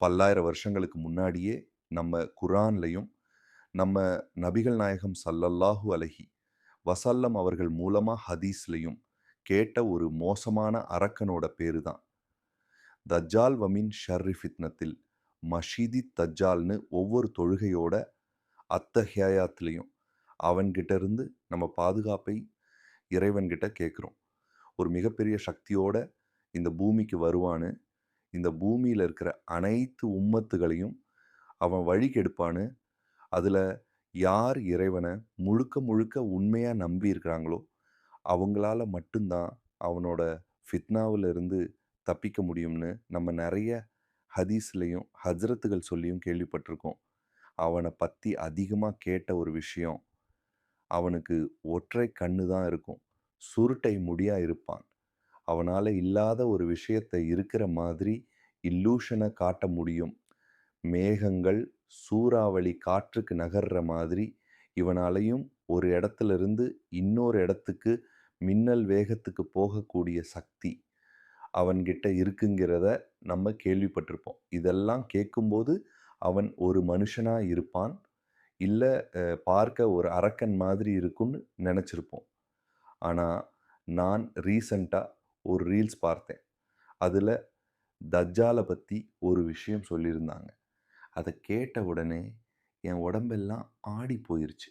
பல்லாயிரம் வருஷங்களுக்கு முன்னாடியே நம்ம குரான்லையும் நம்ம நபிகள் நாயகம் சல்லல்லாஹு அலஹி வசல்லம் அவர்கள் மூலமாக ஹதீஸ்லையும் கேட்ட ஒரு மோசமான அரக்கனோட பேரு தான். தஜ்ஜால் வமின் ஷர்ரி ஃபித்னத்தில் மஷீதி தஜ்ஜால்னு ஒவ்வொரு தொழுகையோட அத்தஹியாயாத்துலேயும் அவன்கிட்ட இருந்து நம்ம பாதுகாப்பை இறைவன்கிட்ட கேட்குறோம் ஒரு மிகப்பெரிய சக்தியோட இந்த பூமிக்கு வருவான்னு இந்த பூமியில் இருக்கிற அனைத்து உம்மத்துகளையும் அவன் வழி கெடுப்பானு அதில் யார் இறைவனை முழுக்க முழுக்க உண்மையாக நம்பி இருக்கிறாங்களோ அவங்களால மட்டும்தான் அவனோட ஃபித்னாவிலிருந்து தப்பிக்க முடியும்னு நம்ம நிறைய ஹதீஸ்லையும் ஹஜரத்துகள் சொல்லியும் கேள்விப்பட்டிருக்கோம். அவனை பற்றி அதிகமாக கேட்ட ஒரு விஷயம் அவனுக்கு ஒற்றை கண்ணு தான் இருக்கும். சுருட்டை முடியாக இருப்பான். அவனால் இல்லாத ஒரு விஷயத்தை இருக்கிற மாதிரி இல்லூஷனை காட்ட முடியும். மேகங்கள் சூறாவளி காற்றுக்கு நகர்ற மாதிரி இவனாலையும் ஒரு இடத்துல இருந்து இன்னொரு இடத்துக்கு மின்னல் வேகத்துக்கு போகக்கூடிய சக்தி அவன்கிட்ட இருக்குங்கிறத நம்ம கேள்விப்பட்டிருப்போம். இதெல்லாம் கேட்கும்போது அவன் ஒரு மனுஷனாக இருப்பான். இல்லை பார்க்க ஒரு அரக்கன் மாதிரி இருக்கும்னு நினச்சிருப்போம். ஆனால் நான் ரீசண்டாக ஒரு ரீல்ஸ் பார்த்தேன். அதில் தஜ்ஜாலை பற்றி ஒரு விஷயம் சொல்லியிருந்தாங்க. அதை கேட்ட உடனே என் உடம்பெல்லாம் ஆடி போயிருச்சு.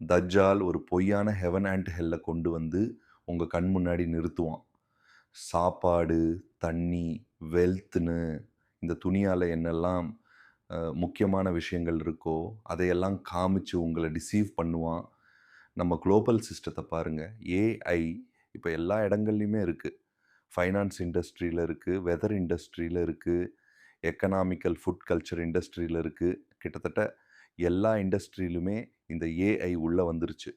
தஜ்ஜால் ஒரு பொய்யான ஹெவன் அண்ட் ஹெல்ல கொண்டு வந்து உங்கள் கண் முன்னாடி நிறுத்துவான். சாப்பாடு தண்ணி வெல்த்னு இந்த துணியால் என்னெல்லாம் முக்கியமான விஷயங்கள் இருக்கோ அதையெல்லாம் காமிச்சு உங்களை டிசீவ் பண்ணுவான். நம்ம குளோபல் சிஸ்டத்தை பாருங்கள் ஏஐ இப்போ எல்லா இடங்கள்லையுமே இருக்குது ஃபைனான்ஸ் இண்டஸ்ட்ரியில் இருக்குது வெதர் இண்டஸ்ட்ரியில் இருக்குது எக்கனாமிக்கல் ஃபுட் கல்ச்சர் இண்டஸ்ட்ரியில் இருக்குது கிட்டத்தட்ட எல்லா இண்டஸ்ட்ரியிலுமே இந்த ஏஐ உள்ளே வந்துருச்சு.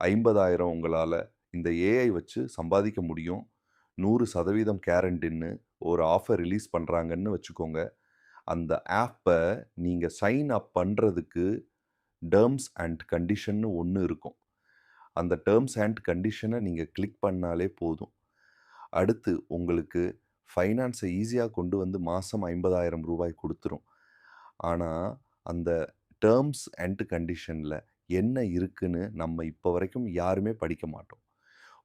ஐம்பதாயிரம் உங்களால் இந்த ஏஐ வச்சு சம்பாதிக்க முடியும். நூறு சதவீதம் கேரண்டின்னு ஒரு ஆஃபர் ரிலீஸ் பண்ணுறாங்கன்னு வச்சுக்கோங்க. அந்த ஆப்பை நீங்கள் சைன் அப் பண்ணுறதுக்கு டேர்ம்ஸ் அண்ட் கண்டிஷன்னு ஒன்று இருக்கும். அந்த டேர்ம்ஸ் அண்ட் கண்டிஷனை நீங்கள் கிளிக் பண்ணாலே போதும். அடுத்து உங்களுக்கு ஃபைனான்ஸை ஈஸியாக கொண்டு வந்து மாதம் ஐம்பதாயிரம் ரூபாய் கொடுத்துரும். ஆனால் அந்த டேர்ம்ஸ் அண்ட் கண்டிஷனில் என்ன இருக்குன்னு நம்ம இப்போ வரைக்கும் யாருமே படிக்க மாட்டோம்.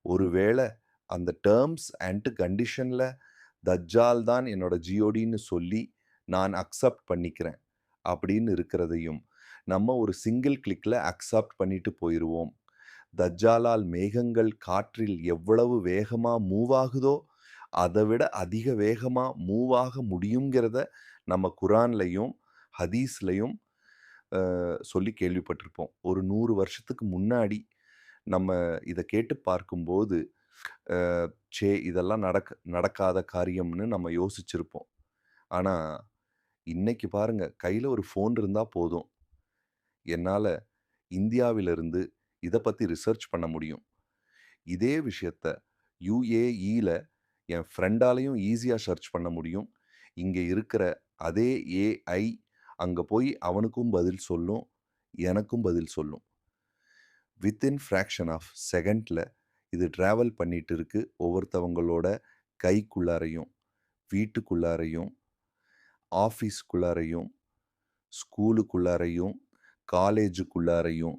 ஒருவேளை அந்த டேர்ம்ஸ் அண்ட் கண்டிஷனில் தஜ்ஜால் தான் என்னோட ஜியோடின்னு சொல்லி நான் அக்செப்ட் பண்ணிக்கிறேன் அப்படின்னு இருக்கிறதையும் நம்ம ஒரு சிங்கிள் கிளிக்கில் அக்செப்ட் பண்ணிட்டு போயிடுவோம் தஜ்ஜாலால் மேகங்கள் காற்றில் எவ்வளவு வேகமாக மூவ் ஆகுதோ அதை விட அதிக வேகமாக மூவ் ஆக முடியுங்கிறத நம்ம குரான்லையும் ஹதீஸ்லையும் சொல்லி கேள்விப்பட்டிருப்போம். ஒரு நூறு வருஷத்துக்கு முன்னாடி நம்ம இதை கேட்டு பார்க்கும்போது சே இதெல்லாம் நடக்க நடக்காத காரியம்னு நம்ம யோசிச்சிருப்போம். ஆனால் இன்னைக்கு பாருங்கள் கையில் ஒரு ஃபோன் இருந்தால் போதும். என்னால் இந்தியாவிலிருந்து இதை பற்றி ரிசர்ச் பண்ண முடியும். இதே விஷயத்த யுஏஇயில் என் ஃப்ரெண்டாலையும் ஈஸியாக சர்ச் பண்ண முடியும். இங்கே இருக்கிற அதே ஏஐ அங்கே போய் அவனுக்கும் பதில் சொல்லும் எனக்கும் பதில் சொல்லும். வித்தின் ஃப்ராக்ஷன் ஆஃப் செகண்டில் இது ட்ராவல் பண்ணிட்டு இருக்கு. ஒவ்வொருத்தவங்களோட கைக்குள்ளாரையும் வீட்டுக்குள்ளாரையும் ஆஃபீஸ்க்குள்ளாரையும் ஸ்கூலுக்குள்ளாரையும் காலேஜுக்குள்ளாரையும்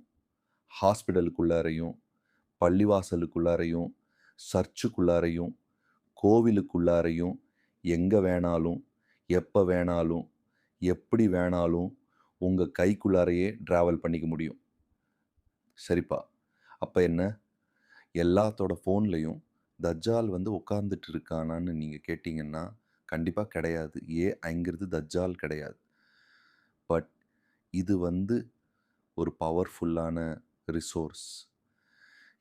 ஹாஸ்பிட்டலுக்குள்ளாரையும் பள்ளிவாசலுக்குள்ளாரையும் சர்ச்சுக்குள்ளாரையும் கோவிலுக்குள்ளாரையும் எங்கே வேணாலும் எப்போ வேணாலும் எப்படி வேணாலும் உங்கள் கைக்குள்ளாரையே ட்ராவல் பண்ணிக்க முடியும். சரிப்பா. அப்போ என்ன? எல்லாத்தோட ஃபோன்லேயும் தஜ்ஜால் வந்து உட்காந்துட்டு இருக்கானான்னு நீங்கள் கேட்டிங்கன்னா கண்டிப்பாக கிடையாது. ஏ அங்கிறது தஜ்ஜால் கிடையாது. பட் இது வந்து ஒரு பவர்ஃபுல்லான ரிசோர்ஸ்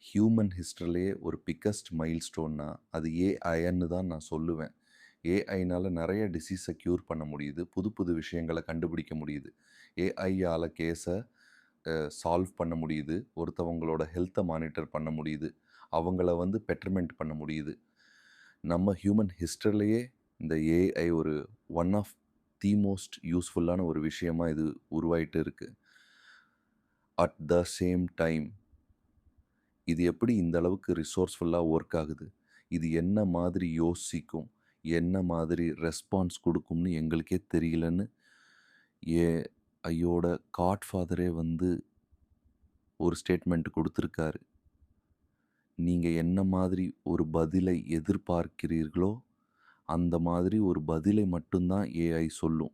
ஹியூமன் ஹிஸ்டரிலேயே ஒரு பிக்கஸ்ட் மைல் ஸ்டோன்னா அது ஏஐன்னு தான் நான் சொல்லுவேன். ஏஐனால் நிறைய டிசீஸை க்யூர் பண்ண முடியுது. புது புது விஷயங்களை கண்டுபிடிக்க முடியுது. ஏஐயால் கேஸை சால்வ் பண்ண முடியுது. ஒருத்தவங்களோட ஹெல்த்தை மானிட்டர் பண்ண முடியுது. அவங்கள வந்து பெட்டர்மெண்ட் பண்ண முடியுது. நம்ம ஹியூமன் ஹிஸ்டரிலேயே இந்த ஏஐ ஒரு ஒன் ஆஃப் தி மோஸ்ட் யூஸ்ஃபுல்லான ஒரு விஷயமாக இது உருவாயிட்டு இருக்குது அட் த சேம் டைம் இது எப்படி இந்த அளவுக்கு ரிசோர்ஸ்ஃபுல்லாக ஒர்க் ஆகுது? இது என்ன மாதிரி யோசிக்கும்? என்ன மாதிரி ரெஸ்பான்ஸ் கொடுக்கும்னு எங்களுக்கே தெரியலன்னு, ஐயோட காட்ஃபாதரே வந்து ஒரு ஸ்டேட்மெண்ட் கொடுத்துருக்காரு. நீங்கள் என்ன மாதிரி ஒரு பதிலை எதிர்பார்க்கிறீர்களோ, அந்த மாதிரி ஒரு பதிலை மட்டும் தான் ஏஐ சொல்லும்.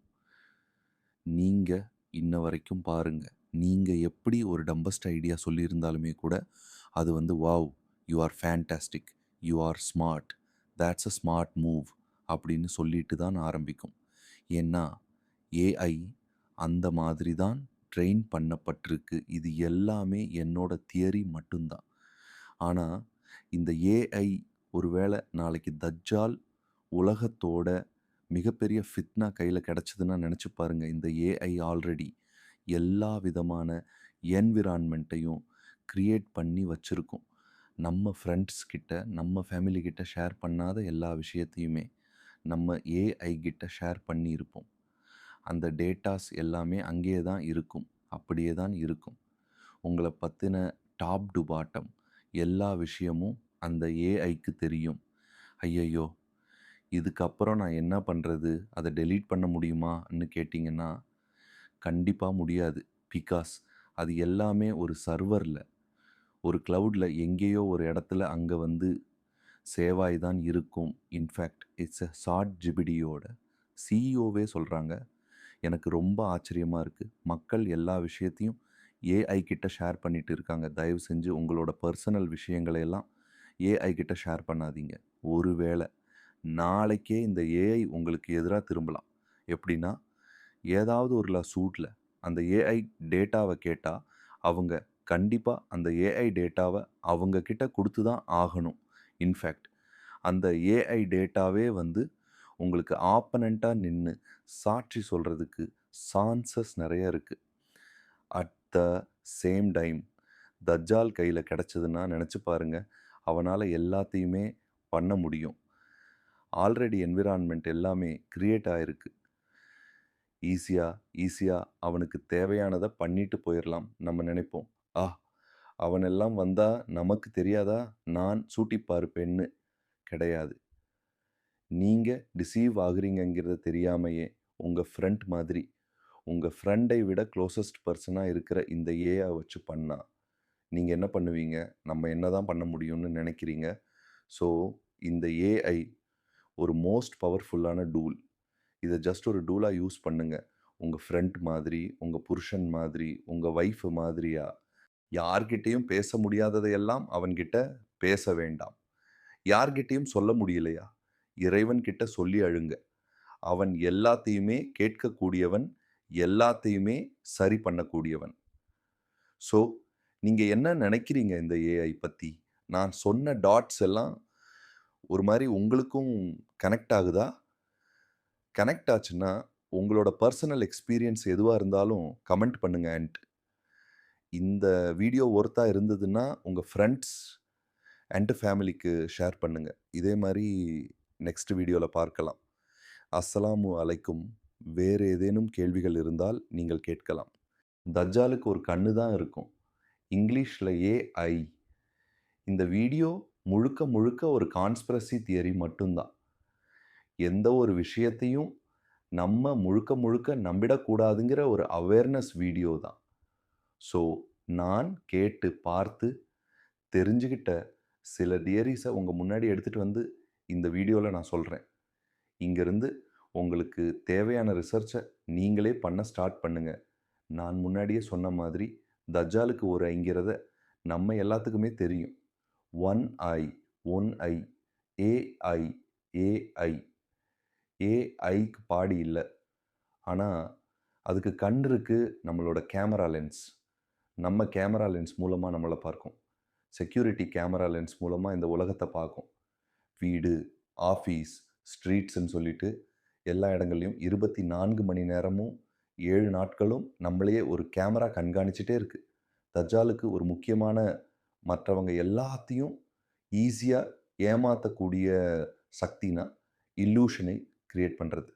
நீங்கள் இன்ன வரைக்கும் பாருங்கள் நீங்கள் எப்படி ஒரு டம்பஸ்ட் ஐடியா சொல்லியிருந்தாலுமே கூட, அது வந்து "wow! You are fantastic you are smart. That's a smart move" அப்படின்னு சொல்லிட்டு தான் ஆரம்பிக்கும். ஏன்னா, ஏஐ அந்த மாதிரி தான் ட்ரெயின் பண்ணப்பட்டிருக்கு. இது எல்லாமே என்னோட தியரி மட்டும்தான் ஆனால் இந்த ஏஐ ஒருவேளை நாளைக்கு தஜ்ஜால் உலகத்தோட மிகப்பெரிய ஃபித்னா கையில் கிடச்சதுன்னா நினச்சி பாருங்கள் இந்த ஏஐ ஆல்ரெடி எல்லா விதமான என்விரான்மெண்ட்டையும் க்ரியேட் பண்ணி வச்சுருக்கோம் நம்ம ஃப்ரெண்ட்ஸ் கிட்ட, நம்ம ஃபேமிலி கிட்ட ஷேர் பண்ணாத எல்லா விஷயத்தையுமே, நம்ம ஏஐ கிட்ட ஷேர் பண்ணியிருப்போம். அந்த டேட்டாஸ் எல்லாமே அங்கேயே தான் இருக்கும். அப்படியே தான் இருக்கும். உங்களை பற்றின டாப் டு பாட்டம் எல்லா விஷயமும் அந்த ஏஐக்கு தெரியும். ஐயய்யோ! இதுக்கப்புறம் நான் என்ன பண்ணுறது அதை டெலீட் பண்ண முடியுமான்னு கேட்டிங்கன்னா கண்டிப்பாக முடியாது. பிகாஸ் அது எல்லாமே ஒரு சர்வரில் ஒரு க்ளவுடில் எங்கேயோ ஒரு இடத்துல அங்கே வந்து சேவாய் தான் இருக்கும். In fact it's a chat ஜிபிடியோட சிஇஓவே சொல்கிறாங்க எனக்கு ரொம்ப ஆச்சரியமாக இருக்குது மக்கள் எல்லா விஷயத்தையும் ஏஐ கிட்ட ஷேர் பண்ணிட்டு இருக்காங்க. தயவு செஞ்சு உங்களோட பர்சனல் விஷயங்களை எல்லாம் ஏஐ கிட்ட ஷேர் பண்ணாதீங்க. ஒருவேளை நாளைக்கே இந்த ஏஐ உங்களுக்கு எதிராக திரும்பலாம். எப்படின்னா, ஏதாவது ஒரு சூட்டில் அந்த ஏஐ டேட்டாவை கேட்டால் அவங்க கண்டிப்பாக அந்த ஏஐ டேட்டாவை அவங்கக்கிட்ட கொடுத்து தான் ஆகணும். இன்ஃபேக்ட் அந்த ஏஐ டேட்டாவே வந்து உங்களுக்கு ஆப்பனண்ட்டாக நின்று சாட்சி சொல்கிறதுக்கு சான்சஸ் நிறைய இருக்குது அட் த சேம் டைம் தஜ்ஜால் கையில் கிடச்சதுன்னா நினச்சி பாருங்க. அவனால் எல்லாத்தையுமே பண்ண முடியும். ஆல்ரெடி என்விரான்மெண்ட் எல்லாமே க்ரியேட் ஆகிருக்கு ஈஸியாக ஈஸியாக அவனுக்கு தேவையானதை பண்ணிட்டு போயிடலாம் நம்ம நினைப்போம் ஆ! அவனெல்லாம் வந்தால் நமக்கு தெரியாதா? நான் சூட்டிப் பார்ப்பேன்னு. கிடையாது. நீங்கள் டிசீவ் ஆகுறீங்கிறத தெரியாமையே உங்கள் ஃப்ரெண்ட் மாதிரி, உங்கள் ஃப்ரெண்டை விட க்ளோசஸ்ட் பர்சனாக இருக்கிற இந்த ஏஐ வச்சு பண்ணா, நீங்கள் என்ன பண்ணுவீங்க? நம்ம என்ன தான் பண்ண முடியும்னு நினைக்கிறீங்க ஸோ, இந்த ஏஐ ஒரு மோஸ்ட் பவர்ஃபுல்லான டூல். இதை ஜஸ்ட் ஒரு டூலா யூஸ் பண்ணுங்கள் உங்கள் ஃப்ரெண்ட் மாதிரி, உங்கள் புருஷன் மாதிரி, உங்கள் ஒய்ஃபு மாதிரியா, யார்கிட்டேயும் பேச முடியாததையெல்லாம் அவன்கிட்ட பேச வேண்டாம். யார்கிட்டேயும் சொல்ல முடியலையா? இறைவன்கிட்ட சொல்லி அழுங்க. அவன் எல்லாத்தையுமே கேட்கக்கூடியவன். எல்லாத்தையுமே சரி பண்ணக்கூடியவன். ஸோ, நீங்கள் என்ன நினைக்கிறீங்க இந்த ஏஐ பற்றி நான் சொன்ன டாட்ஸ் எல்லாம் ஒரு மாதிரி உங்களுக்கும் கனெக்ட் ஆகுதா? கனெக்ட் ஆச்சுன்னா, உங்களோட பர்சனல் எக்ஸ்பீரியன்ஸ் எதுவாக இருந்தாலும் கமெண்ட் பண்ணுங்க அண்ட் இந்த வீடியோ ஒர்த்தா இருந்ததுன்னா, உங்கள் ஃப்ரெண்ட்ஸ் அண்ட் ஃபேமிலிக்கு ஷேர் பண்ணுங்கள் இதே மாதிரி நெக்ஸ்ட் வீடியோவில் பார்க்கலாம். அஸ்ஸலாமு அலைக்கும். வேறு ஏதேனும் கேள்விகள் இருந்தால் நீங்கள் கேட்கலாம். தஜ்ஜாலுக்கு ஒரு கண்ணு தான் இருக்கும். இங்கிலீஷில் ஏஐ. இந்த வீடியோ முழுக்க முழுக்க ஒரு கான்ஸ்பிரசி தியரி மட்டும்தான் எந்த ஒரு விஷயத்தையும் நம்ம முழுக்க முழுக்க நம்பிடக்கூடாதுங்கிற ஒரு அவேர்னஸ் வீடியோ தான். ஸோ, நான் கேட்டு பார்த்து தெரிஞ்சுக்கிட்ட சில தியரிஸை உங்கள் முன்னாடி எடுத்துட்டு வந்து இந்த வீடியோவில் நான் சொல்கிறேன் இங்கேருந்து உங்களுக்கு தேவையான ரிசர்ச்சை நீங்களே பண்ண ஸ்டார்ட் பண்ணுங்க. நான் முன்னாடியே சொன்ன மாதிரி தஜ்ஜாலுக்கு ஒரு ஐங்கிறத நம்ம எல்லாத்துக்குமே தெரியும். One I, one I, AI, AI. ஏஐக்கு body இல்லை ஆனால் அதுக்கு கண் இருக்குது நம்மளோட கேமரா லென்ஸ். நம்ம கேமரா லென்ஸ் மூலமாக நம்மளை பார்க்கும். செக்யூரிட்டி கேமரா லென்ஸ் மூலமாக இந்த உலகத்தை பார்க்கும். வீடு, ஆஃபீஸ், ஸ்ட்ரீட்ஸ்ன்னு சொல்லிட்டு எல்லா இடங்கள்லையும் இருபத்தி நான்கு மணி நேரமும் ஏழு நாட்களும் நம்மளையே ஒரு கேமரா கண்காணிச்சிட்டே இருக்குது தஜ்ஜாலுக்கு ஒரு முக்கியமான மற்றவங்க எல்லாத்தையும் ஈஸியாக ஏமாற்றக்கூடிய சக்தினா, இல்லூஷனை கிரியேட் பண்ணுறது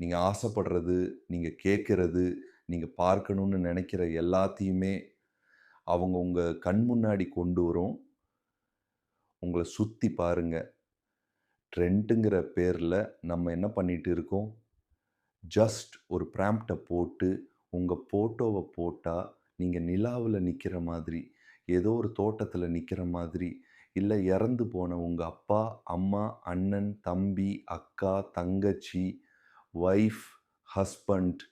நீங்கள் ஆசைப்படுறது, நீங்கள் கேட்குறது நீங்கள் பார்க்கணும்னு நினைக்கிற எல்லாத்தையுமே அவங்க உங்கள் கண் முன்னாடி கொண்டு வரும். உங்களை சுற்றி பாருங்கள் ட்ரெண்டுங்கிற பேரில் நம்ம என்ன பண்ணிகிட்டு இருக்கோம்? ஜஸ்ட் ஒரு ப்ராம்ப்டை போட்டு, உங்கள் ஃபோட்டோவை போட்டால் நீங்கள் நிலாவில் நிற்கிற மாதிரி, ஏதோ ஒரு தோட்டத்தில் நிற்கிற மாதிரி, இல்லை இறந்து போன உங்கள் அப்பா, அம்மா, அண்ணன், தம்பி, அக்கா, தங்கச்சி, வைஃப், ஹஸ்பண்ட்,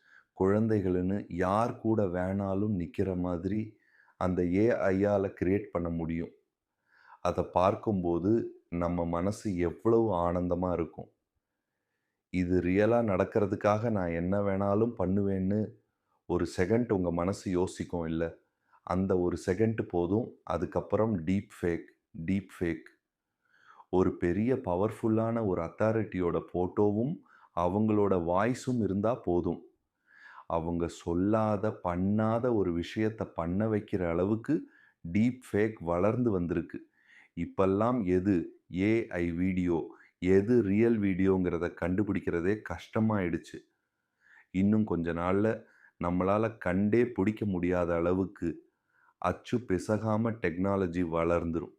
குழந்தைகள்னு யார் கூட வேணாலும் நிற்கிற மாதிரி, அந்த ஏஐயால் கிரியேட் பண்ண முடியும். அதை பார்க்கும்போது, நம்ம மனசு எவ்வளவு ஆனந்தமாக இருக்கும். இது ரியலாக நடக்கிறதுக்காக நான் என்ன வேணாலும் பண்ணுவேன்னு, ஒரு செகண்ட் உங்கள் மனசு யோசிக்கும் இல்லை அந்த ஒரு செகண்ட் போதும். அதுக்கப்புறம் டீப் ஃபேக், டீப் ஃபேக். ஒரு பெரிய பவர்ஃபுல்லான ஒரு அத்தாரிட்டியோட ஃபோட்டோவும், அவங்களோட வாய்ஸும் இருந்தால் போதும். அவங்க சொல்லாத, பண்ணாத ஒரு விஷயத்த பண்ண வைக்கிற அளவுக்கு டீப் ஃபேக் வளர்ந்து வந்திருக்கு. இப்பெல்லாம் எது ஏஐ வீடியோ, எது ரியல் வீடியோங்கிறத கண்டுபிடிக்கிறதே கஷ்டமாயிடுச்சு. இன்னும் கொஞ்ச நாளில் நம்மளால் கண்டே பிடிக்க முடியாத அளவுக்கு, அச்சு பிசகாமல் டெக்னாலஜி வளர்ந்துரும்.